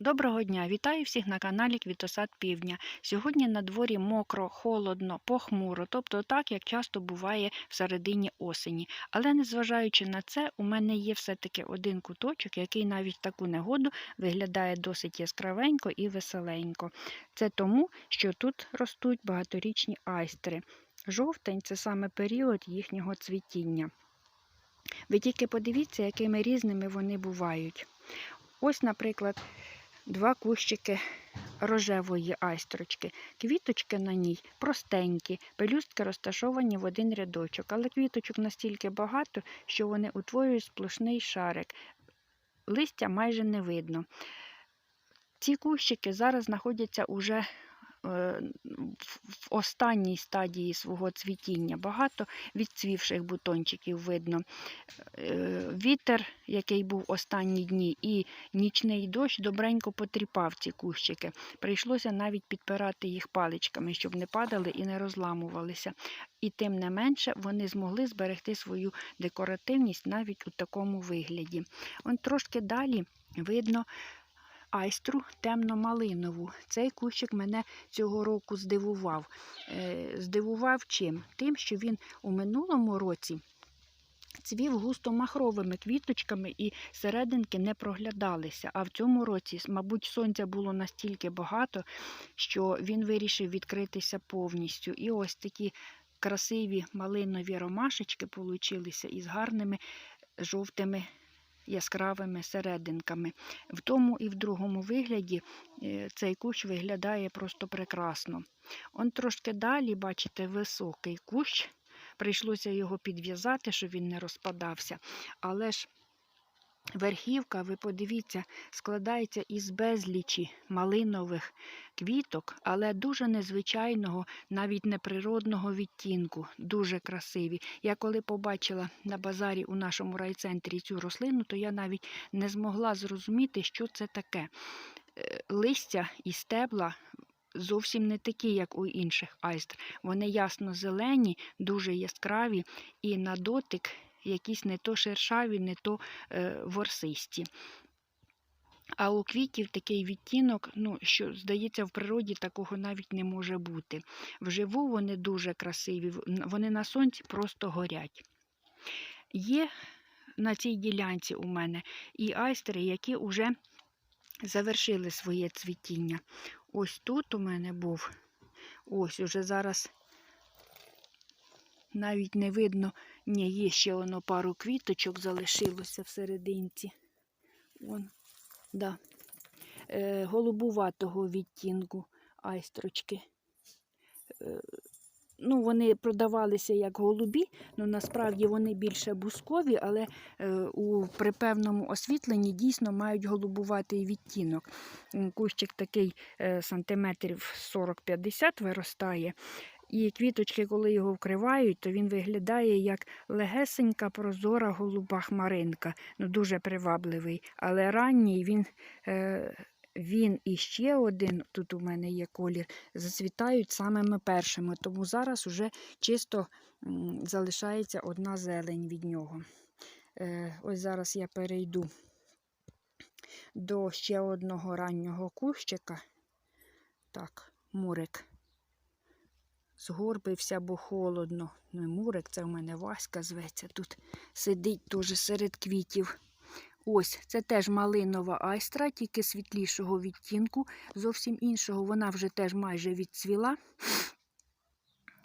Доброго дня! Вітаю всіх на каналі Квітосад Півдня. Сьогодні на дворі мокро, холодно, похмуро, тобто так, як часто буває в середині осені. Але незважаючи на це, у мене є все-таки один куточок, який навіть в таку негоду виглядає досить яскравенько і веселенько. Це тому, що тут ростуть багаторічні айстри. Жовтень це саме період їхнього цвітіння. Ви тільки подивіться, якими різними вони бувають. Ось, наприклад, два кущики рожевої айстрочки. Квіточки на ній простенькі, пелюстки розташовані в один рядочок, але квіточок настільки багато, що вони утворюють сплошний шарик. Листя майже не видно. Ці кущики зараз знаходяться уже в останній стадії свого цвітіння. Багато відцвівших бутончиків видно. Е, Вітер, який був останні дні, і нічний дощ добренько потріпав ці кущики. Прийшлося навіть підпирати їх паличками, щоб не падали і не розламувалися. І тим не менше вони змогли зберегти свою декоративність навіть у такому вигляді. Он трошки далі видно айстру темно-малинову. Цей кущик мене цього року здивував. Е, Здивував чим? Тим, що він у минулому році цвів густо махровими квіточками і серединки не проглядалися. А в цьому році, мабуть, сонця було настільки багато, що він вирішив відкритися повністю. І ось такі красиві малинові ромашечки получилися із гарними жовтими яскравими серединками. В тому і в другому вигляді е, цей кущ виглядає просто прекрасно. Он трошки далі, бачите, високий кущ. Прийшлося його підв'язати, щоб він не розпадався. Але ж верхівка, ви подивіться, складається із безлічі малинових квіток, але дуже незвичайного, навіть неприродного відтінку, дуже красиві. Я коли побачила на базарі у нашому райцентрі цю рослину, то я навіть не змогла зрозуміти, що це таке. Е, Листя і стебла зовсім не такі, як у інших айстр. Вони ясно-зелені, дуже яскраві і на дотик якісь не то шершаві, не то е, ворсисті. А у квітів такий відтінок, ну, що, здається, в природі такого навіть не може бути. Вживу вони дуже красиві, вони на сонці просто горять. Є на цій ділянці у мене і айстери, які вже завершили своє цвітіння. Ось тут у мене був, ось уже зараз навіть не видно, ні, є ще воно пару квіточок залишилося всерединці. Вон, да. Е, голубуватого відтінку айстрочки. Е, ну, вони продавалися як голубі, але насправді вони більше бускові, але е, у при певному освітленні дійсно мають голубуватий відтінок. Кущик такий е, сантиметрів 40-50 виростає. І квіточки, коли його вкривають, то він виглядає як легесенька прозора голуба хмаринка. Ну, дуже привабливий. Але ранній він, е, він і ще один, тут у мене є колір, зацвітають самими першими. Тому зараз уже чисто залишається одна зелень від нього. Е, ось зараз я перейду до ще одного раннього кущика. Так, мурик згорбився, бо холодно. Ну, і Мурик, це в мене Васька зветься. Тут сидить теж серед квітів. Ось, це теж малинова айстра, тільки світлішого відтінку, зовсім іншого. Вона вже теж майже відцвіла.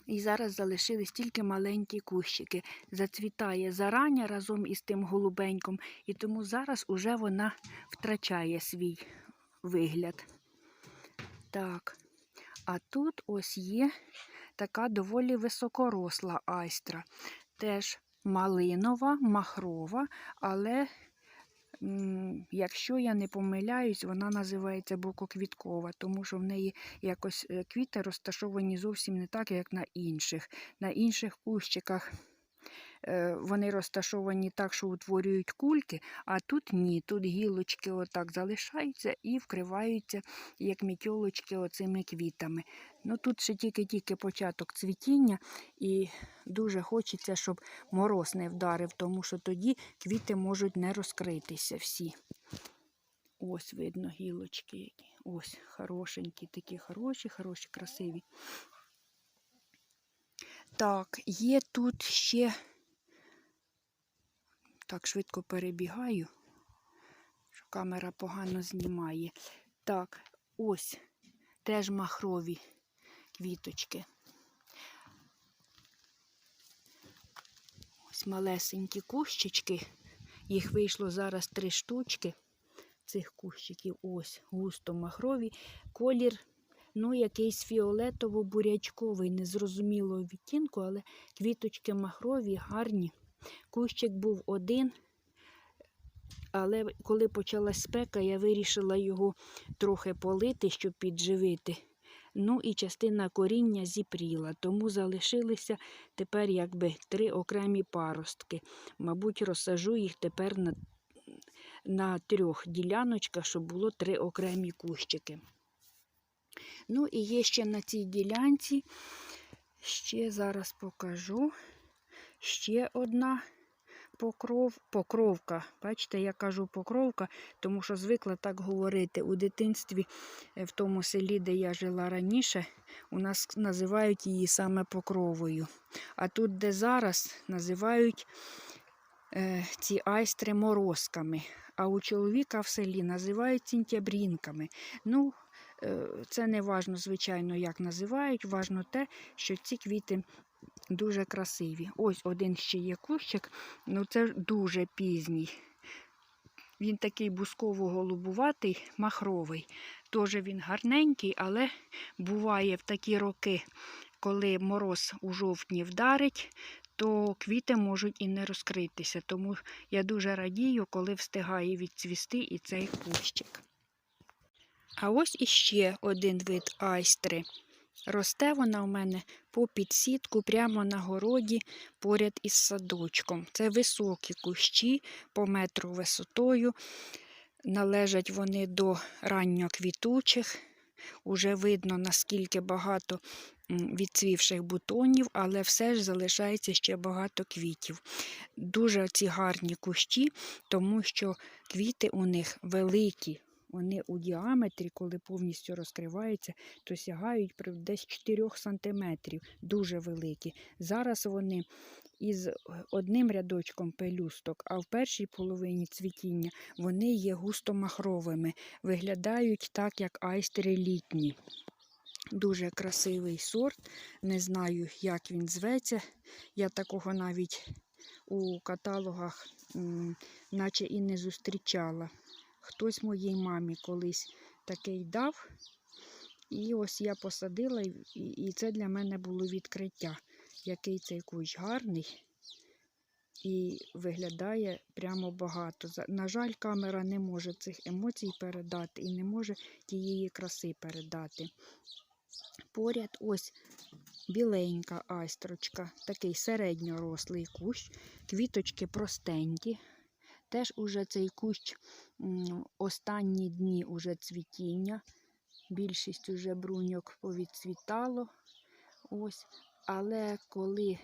І зараз залишились тільки маленькі кущики. Зацвітає зарання разом із тим голубеньком, і тому зараз уже вона втрачає свій вигляд. Так, а тут ось є така доволі високоросла айстра. Теж малинова, махрова, але, якщо я не помиляюсь, вона називається бококвіткова, тому що в неї якось е, квіти розташовані зовсім не так, як на інших. На інших кущиках вони розташовані так, що утворюють кульки, а тут ні. Тут гілочки отак залишаються і вкриваються, як мітьолочки, оцими квітами. Ну тут ще тільки-тільки початок цвітіння, і дуже хочеться, щоб мороз не вдарив, тому що тоді квіти можуть не розкритися всі. Ось видно гілочки. які. Ось хорошенькі, такі хороші, хороші, красиві. Так, є тут ще. Так, швидко перебігаю, що камера погано знімає. Так, ось теж махрові квіточки. Ось малесенькі кущички. Їх вийшло зараз три штучки цих кущиків. Ось густо махрові. Колір, ну, якийсь фіолетово-бурячковий, незрозумілого відтінку, але квіточки махрові, гарні. Кущик був один, але коли почалась спека, я вирішила його трохи полити, щоб підживити. Ну і частина коріння зіпріла, тому залишилися тепер якби три окремі паростки. Мабуть, розсажу їх тепер на, на трьох діляночках, щоб було три окремі кущики. Ну і є ще на цій ділянці, ще зараз покажу, ще одна покров, покровка. Бачите, я кажу покровка, тому що звикла так говорити. У дитинстві е, в тому селі, де я жила раніше, у нас називають її саме покровою. А тут, де зараз, називають е, ці айстри морозками. А у чоловіка в селі називають сінтябрінками. Ну, е, це не важно, звичайно, як називають. Важно те, що ці квіти дуже красиві. Ось один ще є кущик, ну це дуже пізній. Він такий бусково-голубуватий, махровий. Теж він гарненький, але буває в такі роки, коли мороз у жовтні вдарить, то квіти можуть і не розкритися. Тому я дуже радію, коли встигає відцвісти і цей кущик. А ось іще один вид айстри. Росте вона у мене по підсітку прямо на городі поряд із садочком. Це високі кущі по метру висотою. Належать вони до ранньоквітучих. Уже видно, наскільки багато відцвівших бутонів, але все ж залишається ще багато квітів. Дуже ці гарні кущі, тому що квіти у них великі. Вони у діаметрі, коли повністю розкриваються, то сягають десь 4 сантиметрів, дуже великі. Зараз вони із е, одним рядочком пелюсток, а в першій половині цвітіння вони є густо-махровими, виглядають так, як айстри літні. Дуже красивий сорт. Не знаю, як він зветься. Я такого навіть у каталогах, наче і не зустрічала. Хтось моїй мамі колись такий дав. І ось я посадила, і, це для мене було відкриття, який цей кущ гарний і виглядає прямо багато. На жаль, камера не може цих емоцій передати і не може тієї краси передати. Поряд ось біленька айстрочка, такий середньорослий кущ, квіточки простенькі. Теж уже цей кущ останні дні уже цвітіння. Більшість уже бруньок повідцвітало. Ось. Але коли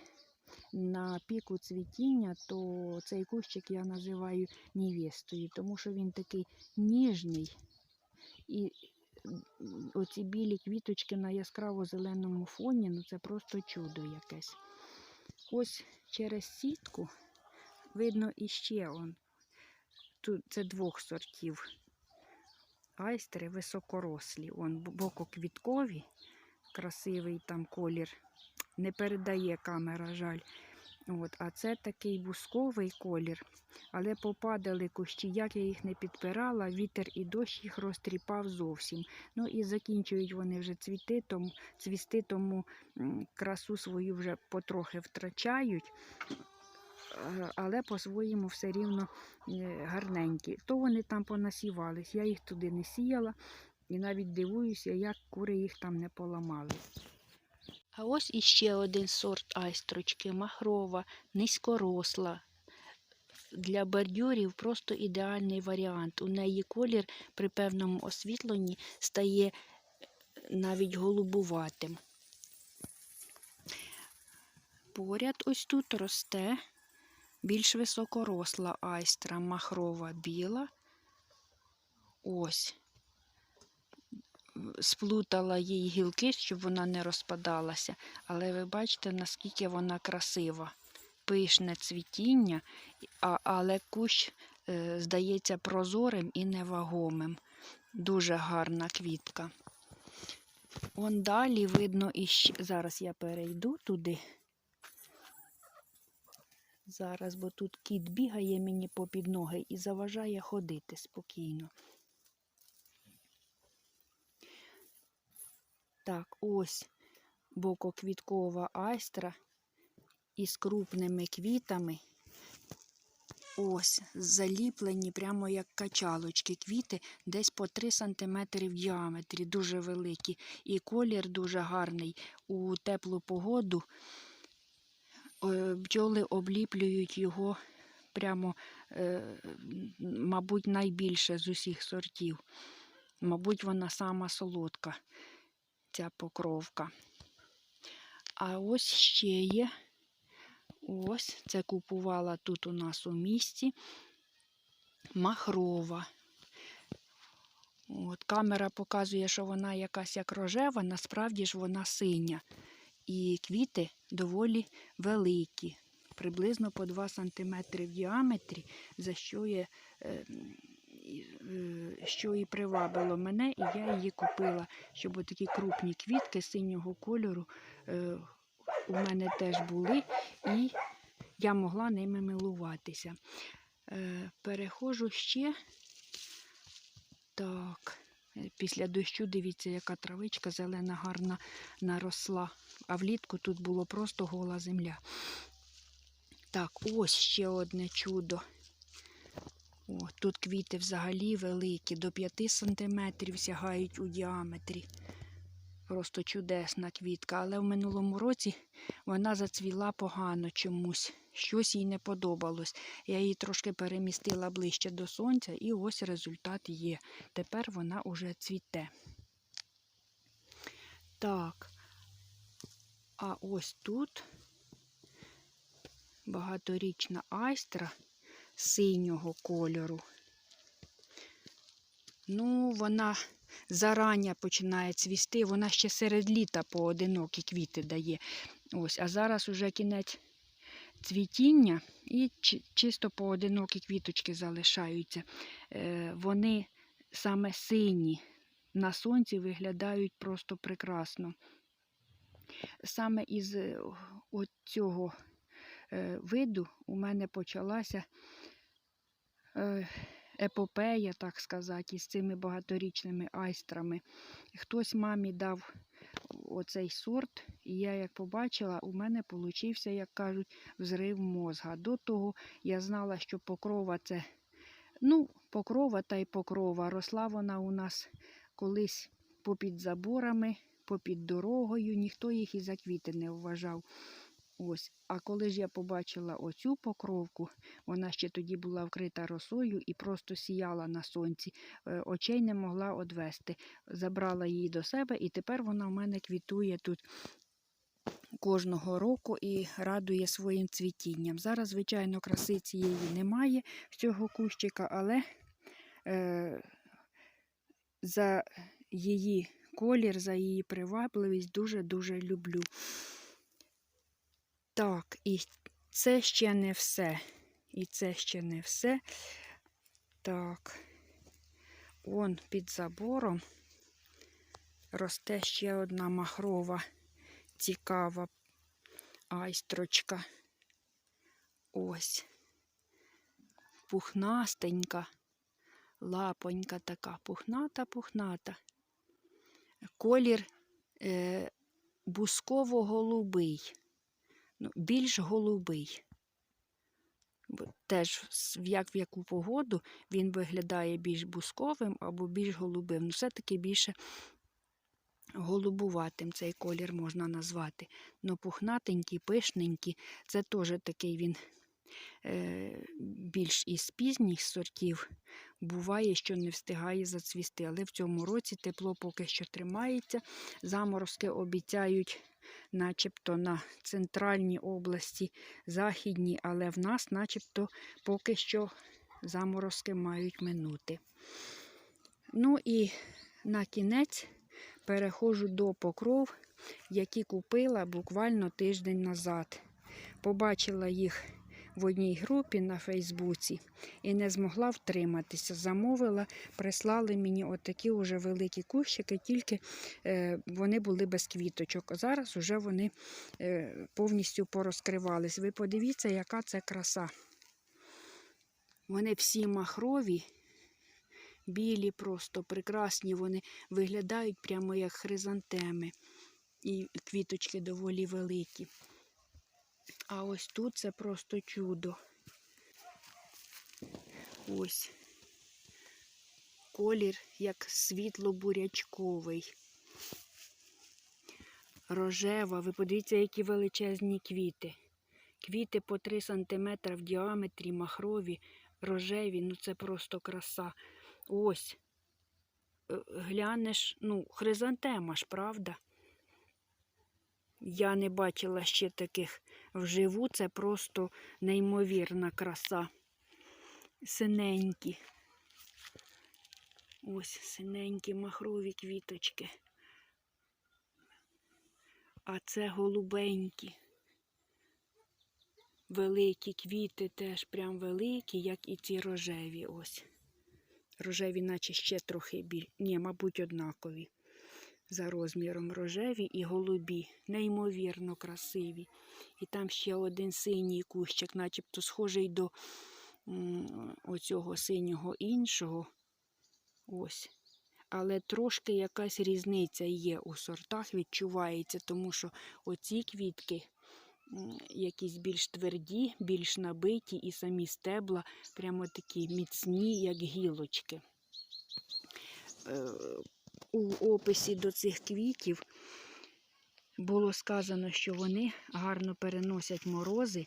на піку цвітіння, то цей кущик я називаю невістою, тому що він такий ніжний. І оці білі квіточки на яскраво-зеленому фоні, ну це просто чудо якесь. Ось через сітку видно іще он. Тут це двох сортів. Айстри високорослі. Он бококвіткові, красивий там колір. Не передає камера, жаль. От, а це такий бусковий колір. Але попадали кущі, як я їх не підпирала, вітер і дощ їх розтріпав зовсім. Ну і закінчують вони вже цвіти, тому, цвісти, тому красу свою вже потрохи втрачають. Е, Але по-своєму все рівно е, гарненькі. То вони там понасівались, я їх туди не сіяла і навіть дивуюся, як кури їх там не поламали. А ось іще один сорт айстрочки, махрова, низькоросла. Для бордюрів просто ідеальний варіант. У неї колір при певному освітленні стає е, навіть голубуватим. Поряд ось тут росте більш високоросла айстра махрова біла. Ось. Сплутала їй гілки, щоб вона не розпадалася. Але ви бачите, наскільки вона красива. Пишне цвітіння, але кущ е, здається прозорим і невагомим. Дуже гарна квітка. Вон далі видно іще. Зараз я перейду туди. Зараз, бо тут кіт бігає мені попід ноги і заважає ходити спокійно. Так, ось бококвіткова айстра із крупними квітами. Ось, заліплені прямо як качалочки. Квіти десь по 3 см в діаметрі, дуже великі. І колір дуже гарний. У теплу погоду бджоли обліплюють його прямо, е, мабуть, найбільше з усіх сортів. Мабуть, вона сама солодка, ця покровка. А ось ще є. Ось, це купувала тут у нас у місті махрова. От, камера показує, що вона якась як рожева, насправді ж вона синя. І квіти доволі великі, приблизно по 2 см в діаметрі, за що, є, е, е, що і привабило мене, і я її купила, щоб такі крупні квітки синього кольору е, у мене теж були, і я могла ними милуватися. Переходжу ще. Так, після дощу, дивіться, яка травичка зелена, гарна наросла. А влітку тут було просто гола земля. Так, ось ще одне чудо. О, тут квіти взагалі великі, до 5 см сягають у діаметрі. Просто чудесна квітка. Але в минулому році вона зацвіла погано чомусь. Щось їй не подобалось. Я її трошки перемістила ближче до сонця, і ось результат є. Тепер вона уже цвіте. Так. А ось тут багаторічна айстра синього кольору. Ну, вона зарання починає цвісти, вона ще серед літа поодинокі квіти дає. Ось, А зараз уже кінець цвітіння і чисто поодинокі квіточки залишаються. Е, вони саме сині на сонці виглядають просто прекрасно. Саме із е, цього виду у мене почалася е, епопея, так сказати, із цими багаторічними айстрами. Хтось мамі дав оцей сорт, і я як побачила, у мене получився, як кажуть, взрив мозга. До того я знала, що покрова це, ну, покрова та й покрова. Росла вона у нас колись попід заборами, попід дорогою, ніхто їх і за квіти не вважав. Ось, а коли ж я побачила оцю покровку, вона ще тоді була вкрита росою і просто сіяла на сонці, е, очей не могла одвести. Забрала її до себе, і тепер вона в мене квітує тут кожного року і радує своїм цвітінням. Зараз, звичайно, краси цієї немає з цього кущика, але е, за її колір, за її привабливість дуже-дуже люблю. Так, і це ще не все. І це ще не все. Так, он під забором росте ще одна махрова, цікава айстрочка. Ось. Пухнастенька, лапонька така, пухната-пухната. Колір е, бусково-голубий ну, більш голубий. Теж як в яку погоду він виглядає більш бусковим або більш голубим. Ну, все-таки більше голубуватим цей колір можна назвати. Ну, пухнатенький, пишненький, це теж такий він більш із пізніх сортів. Буває, що не встигає зацвісти. Але в цьому році тепло поки що тримається. Заморозки обіцяють начебто на центральній області, західній, але в нас начебто поки що заморозки мають минути. Ну і на кінець переходжу до покров, які купила буквально тиждень назад. Побачила їх в одній групі на Фейсбуці і не змогла втриматися. Замовила, прислали мені отакі уже великі кущики, тільки е, вони були без квіточок. Зараз вже вони е, повністю порозкривались. Ви подивіться, яка це краса. Вони всі махрові, білі просто прекрасні, вони виглядають прямо як хризантеми. І квіточки доволі великі. А ось тут це просто чудо. Ось. Колір як світло-бурячковий. Рожева. Ви подивіться, які величезні квіти. Квіти по 3 см в діаметрі, махрові, рожеві. Ну це просто краса. Ось. Е, Глянеш, ну, хризантема ж, правда? Я не бачила ще таких вживу. Це просто неймовірна краса. Синенькі. Ось синенькі махрові квіточки. А це голубенькі. Великі квіти теж прям великі, як і ці рожеві. Ось. Рожеві, наче ще трохи біль. Ні, мабуть, однакові за розміром рожеві і голубі, неймовірно красиві. І там ще один синій кущик, начебто схожий до оцього синього іншого. Ось. Але трошки якась різниця є у сортах, відчувається, тому що оці квітки якісь більш тверді, більш набиті, і самі стебла прямо такі міцні, як гілочки. У описі до цих квітів було сказано, що вони гарно переносять морози,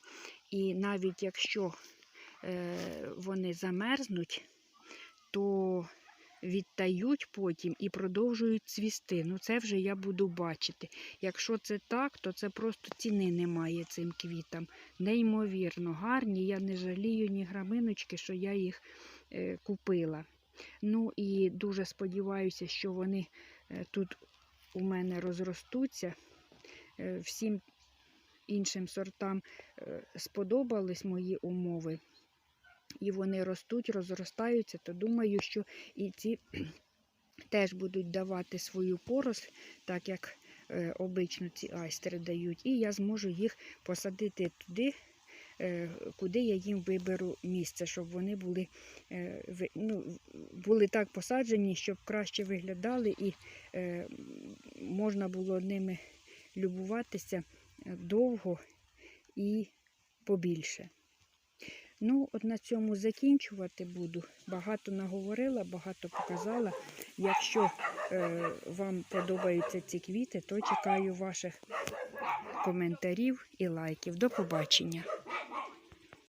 і навіть якщо е, вони замерзнуть, то відтають потім і продовжують цвісти. Ну це вже я буду бачити. Якщо це так, то це просто ціни немає цим квітам. Неймовірно гарні. Я не жалію ні граминочки, що я їх е, купила. Ну і дуже сподіваюся, що вони е, тут у мене розростуться. Е, Всім іншим сортам е, сподобались мої умови. І вони ростуть, розростаються, то думаю, що і ці теж будуть давати свою поросль, так як обично ці айстери дають. І я зможу їх посадити туди, куди я їм виберу місце, щоб вони були, е, ну, були так посаджені, щоб краще виглядали і е, можна було ними любуватися е, довго і побільше. Ну, от на цьому закінчувати буду. Багато наговорила, багато показала. Якщо е, вам подобаються ці квіти, то чекаю ваших коментарів і лайків. До побачення!